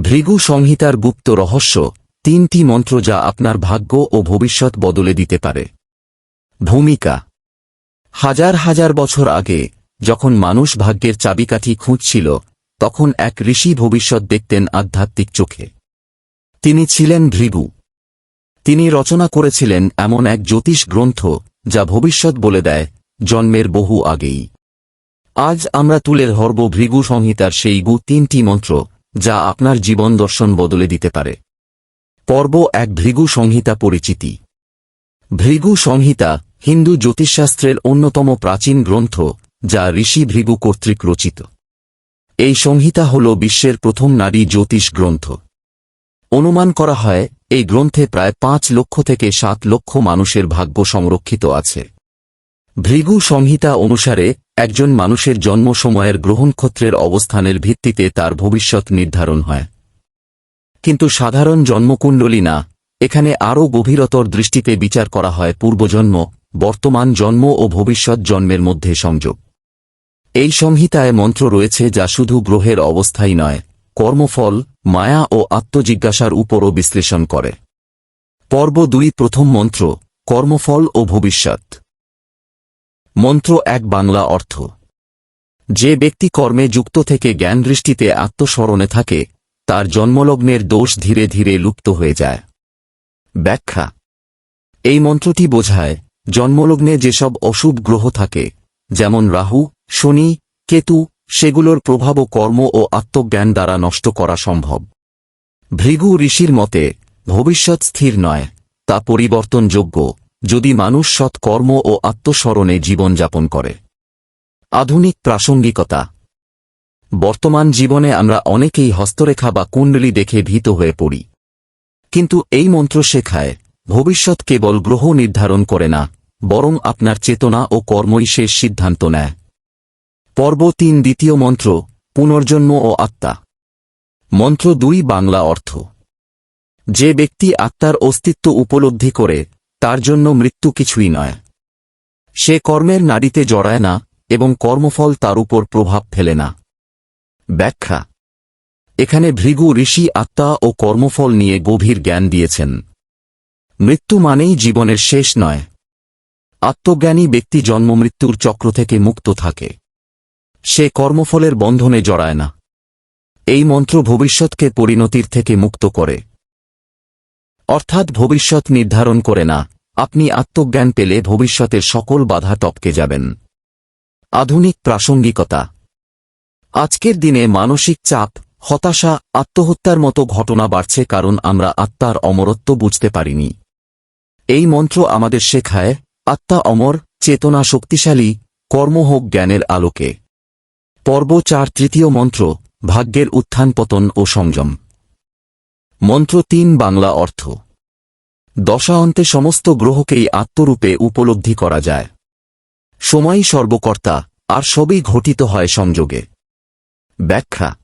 ভৃগু সংহিতার গুপ্ত রহস্য, তিনটি মন্ত্র যা আপনার ভাগ্য ও ভবিষ্যৎ বদলে দিতে পারে। ভূমিকা। হাজার হাজার বছর আগে, যখন মানুষ ভাগ্যের চাবিকাঠি খুঁজছিল, তখন এক ঋষি ভবিষ্যৎ দেখতেন আধ্যাত্মিক চোখে। তিনি ছিলেন ভৃগু। তিনি রচনা করেছিলেন এমন এক জ্যোতিষ গ্রন্থ, যা ভবিষ্যৎ বলে দেয়, জন্মের বহু আগেই। আজ আমরা তুলে ধরব ভৃগু সংহিতার সেই গু তিনটি মন্ত্র যা আপনার জীবন দর্শন বদলে দিতে পারে। পর্ব এক ভৃগু সংহিতা পরিচিতি। ভৃগু সংহিতা হিন্দু জ্যোতিষশাস্ত্রের অন্যতম প্রাচীন গ্রন্থ, যা ঋষি ভৃগু কর্তৃক রচিত। এই সংহিতা হল বিশ্বের প্রথম নারী জ্যোতিষ গ্রন্থ। অনুমান করা হয়, এই গ্রন্থে প্রায় পাঁচ লক্ষ থেকে সাত লক্ষ মানুষের ভাগ্য সংরক্ষিত আছে। ভৃগু সংহিতা অনুসারে একজন মানুষের জন্ম সময়ের গ্রহণক্ষত্রের অবস্থানের ভিত্তিতে তার ভবিষ্যৎ নির্ধারণ হয়। কিন্তু সাধারণ জন্মকুণ্ডলী না। এখানে আরও গভীরতর দৃষ্টিতে বিচার করা হয় পূর্বজন্ম, বর্তমান জন্ম ও ভবিষ্যৎ জন্মের মধ্যে সংযোগ। এই সংহিতায় মন্ত্র রয়েছে যা শুধু গ্রহের অবস্থাই নয়, কর্মফল, মায়া ও আত্মজিজ্ঞাসার উপরও বিশ্লেষণ করে। পর্ব দুই প্রথম মন্ত্র, কর্মফল ও ভবিষ্যৎ। মন্ত্র এক বাংলা অর্থ। যে ব্যক্তি কর্মে যুক্ত থেকে জ্ঞান দৃষ্টিতে আত্মস্মরণে থাকে, তার জন্মলগ্নের দোষ ধীরে ধীরে লুপ্ত হয়ে যায়। ব্যাখ্যা। এই মন্ত্রটি বোঝায়, জন্মলগ্নে যেসব অশুভ গ্রহ থাকে, যেমন রাহু, শনি, কেতু, সেগুলোর প্রভাব কর্ম ও আত্মজ্ঞান দ্বারা নষ্ট করা সম্ভব। ভৃগু ঋষির মতে, ভবিষ্যৎ স্থির নয়, তা পরিবর্তনযোগ্য। যদি মানুষ সৎ কর্ম ও আত্মস্মরণে জীবনযাপন করে। আধুনিক প্রাসঙ্গিকতা। বর্তমান জীবনে আমরা অনেকেই হস্তরেখা বা কুণ্ডলি দেখে ভীত হয়ে পড়ি। কিন্তু এই মন্ত্র শেখায়, ভবিষ্যৎ কেবল গ্রহ নির্ধারণ করে না, বরং আপনার চেতনা ও কর্মই শেষ সিদ্ধান্ত নেয়। পর্ব তিন দ্বিতীয় মন্ত্র, পুনর্জন্ম ও আত্মা। মন্ত্র দুই বাংলা অর্থ। যে ব্যক্তি আত্মার অস্তিত্ব উপলব্ধি করে তার জন্য মৃত্যু কিছুই নয়। সে কর্মের নারীতে জড়ায় না এবং কর্মফল তার উপর প্রভাব ফেলে না। ব্যাখ্যা। এখানে ভৃগু ঋষি আত্মা ও কর্মফল নিয়ে গভীর জ্ঞান দিয়েছেন। মৃত্যু মানেই জীবনের শেষ নয়। আত্মজ্ঞানী ব্যক্তি জন্মমৃত্যুর চক্র থেকে মুক্ত থাকে। সে কর্মফলের বন্ধনে জড়ায় না। এই মন্ত্র ভবিষ্যৎকে পরিণতির থেকে মুক্ত করে। অর্থাৎ ভবিষ্যৎ নির্ধারণ করে না। আপনি আত্মজ্ঞান পেলে ভবিষ্যতের সকল বাধা টপকে যাবেন। আধুনিক প্রাসঙ্গিকতা। আজকের দিনে মানসিক চাপ, হতাশা, আত্মহত্যার মতো ঘটনা বাড়ছে কারণ আমরা আত্মার অমরত্ব বুঝতে পারিনি। এই মন্ত্র আমাদের শেখায়, আত্মা অমর, চেতনা শক্তিশালী, কর্ম হোক জ্ঞানের আলোকে। পর্ব চার তৃতীয় মন্ত্র, ভাগ্যের উত্থান পতন ও সংযম। মন্ত্র তিন, বাংলা অর্থ। দশান্তে সমস্ত গ্রহকেই আত্মরূপে উপলব্ধি করা যায়। সময়ই সর্বকর্তা, আর সবই ঘটিত হয় সংযোগে। ব্যাখ্যা।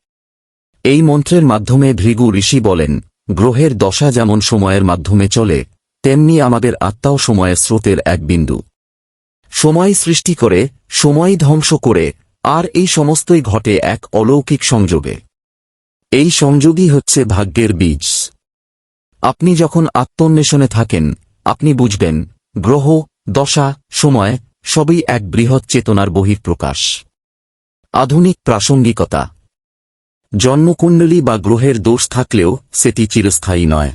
এই মন্ত্রের মাধ্যমে ভৃগু ঋষি বলেন, গ্রহের দশা যেমন সময়ের মাধ্যমে চলে, তেমনি আমাদের আত্মাও সময়ের স্রোতের এক বিন্দু। সময় সৃষ্টি করে, সময় ধ্বংস করে, আর এই সমস্তই ঘটে এক অলৌকিক সংযোগে। এই সংযোগই হচ্ছে ভাগ্যের বীজ। আপনি যখন আত্মন্বেষণে থাকেন, আপনি বুঝবেন, গ্রহ, দশা, সময়, সবই এক বৃহৎ চেতনার বহিঃপ্রকাশ। আধুনিক প্রাসঙ্গিকতা। জন্মকুণ্ডলী বা গ্রহের দোষ থাকলেও সেটি চিরস্থায়ী নয়।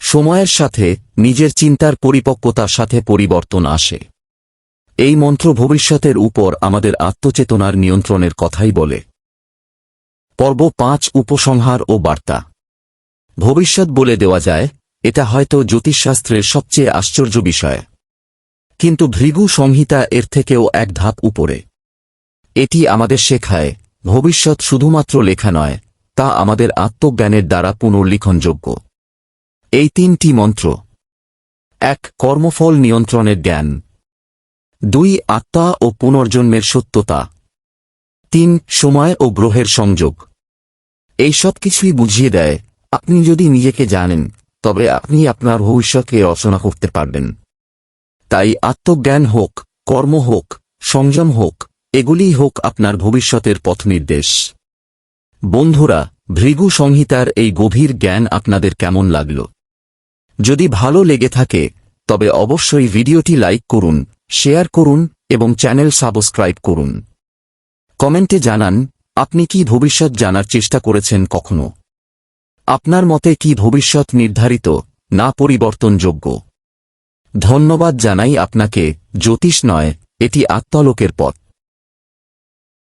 সময়ের সাথে নিজের চিন্তার পরিপক্কতার সাথে পরিবর্তন আসে। এই মন্ত্র ভবিষ্যতের উপর আমাদের আত্মচেতনার নিয়ন্ত্রণের কথাই বলে। পর্ব পাঁচ, উপসংহার ও বার্তা। ভবিষ্যৎ বলে দেওয়া যায়, এটা হয়তো জ্যোতিষশাস্ত্রের সবচেয়ে আশ্চর্য বিষয়। কিন্তু ভৃগু সংহিতা এর থেকেও এক ধাপ উপরে। এটি আমাদের শেখায়, ভবিষ্যৎ শুধুমাত্র লেখা নয়, তা আমাদের আত্মজ্ঞানের দ্বারা পুনর্লিখনযোগ্য। এই তিনটি মন্ত্র। এক, কর্মফল নিয়ন্ত্রণের জ্ঞান। দুই, আত্মা ও পুনর্জন্মের সত্যতা। তিন, সময় ও গ্রহের সংযোগ। এই সব কিছুই বুঝিয়ে দেয় আপনি যদি নিজেকে জানেন, তবে আপনি আপনার ভবিষ্যৎকে রচনা করতে পারবেন। তাই আত্মজ্ঞান হোক, কর্ম হোক, সংযম হোক এগুলিই হোক আপনার ভবিষ্যতের পথ নির্দেশ। বন্ধুরা, ভৃগু সংহিতার এই গভীর জ্ঞান আপনাদের কেমন লাগল? যদি ভালো লেগে থাকে, তবে অবশ্যই ভিডিওটি লাইক করুন, শেয়ার করুন এবং চ্যানেল সাবস্ক্রাইব করুন। কমেন্টে জানান, আপনি কি ভবিষ্যৎ জানার চেষ্টা করেছেন কখনো? আপনার মতে কি ভবিষ্যৎ নির্ধারিত, না পরিবর্তনযোগ্য? ধন্যবাদ জানাই আপনাকে, জ্যোতিষ নয়, এটি আত্মলোকের পথ।